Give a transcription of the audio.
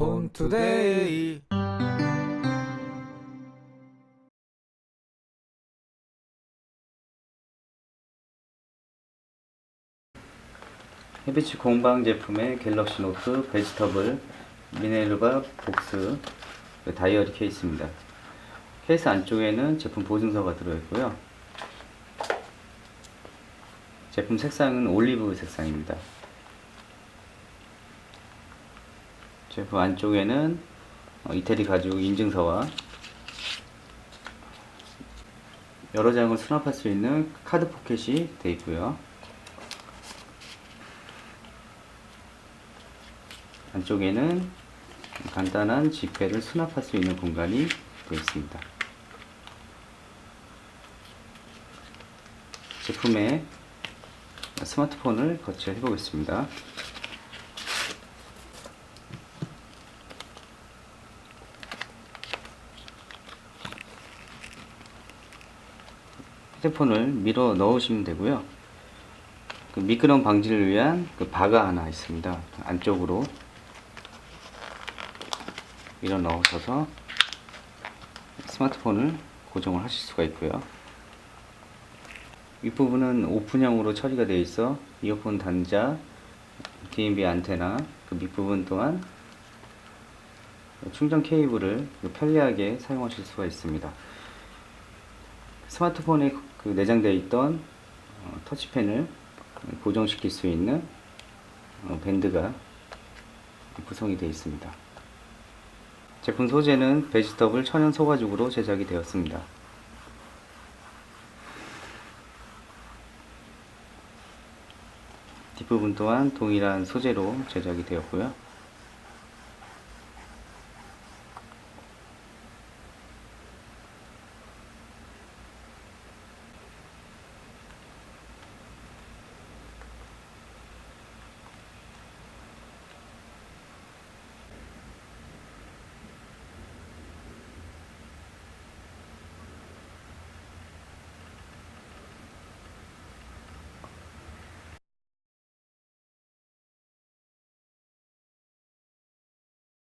본투데이 헤비치 공방 제품의 갤럭시 노트 베지터블 미네르바 복스 그 다이어리 케이스입니다. 케이스 안쪽에는 제품 보증서가 들어있고요. 제품 색상은 올리브 색상입니다. 제품 안쪽에는 어, 이태리 가죽 인증서와 여러 장을 수납할 수 있는 카드 포켓이 되어 있고요. 안쪽에는 간단한 지폐를 수납할 수 있는 공간이 되어 있습니다. 제품에 스마트폰을 거치해 보겠습니다. 휴대폰을 밀어 넣으시면 되고요. 그 미끄럼 방지를 위한 그 바가 하나 있습니다. 안쪽으로 밀어 넣으셔서 스마트폰을 고정을 하실 수가 있고요. 윗부분은 오픈형으로 처리가 되어 있어 이어폰 단자, DMB 안테나, 그 밑부분 또한 충전 케이블을 편리하게 사용하실 수가 있습니다. 스마트폰에 그 내장되어 있던 어, 터치펜을 고정시킬 수 있는 어, 밴드가 구성이 되어 있습니다. 제품 소재는 베지터블 천연 소가죽으로 제작이 되었습니다. 뒷부분 또한 동일한 소재로 제작이 되었고요.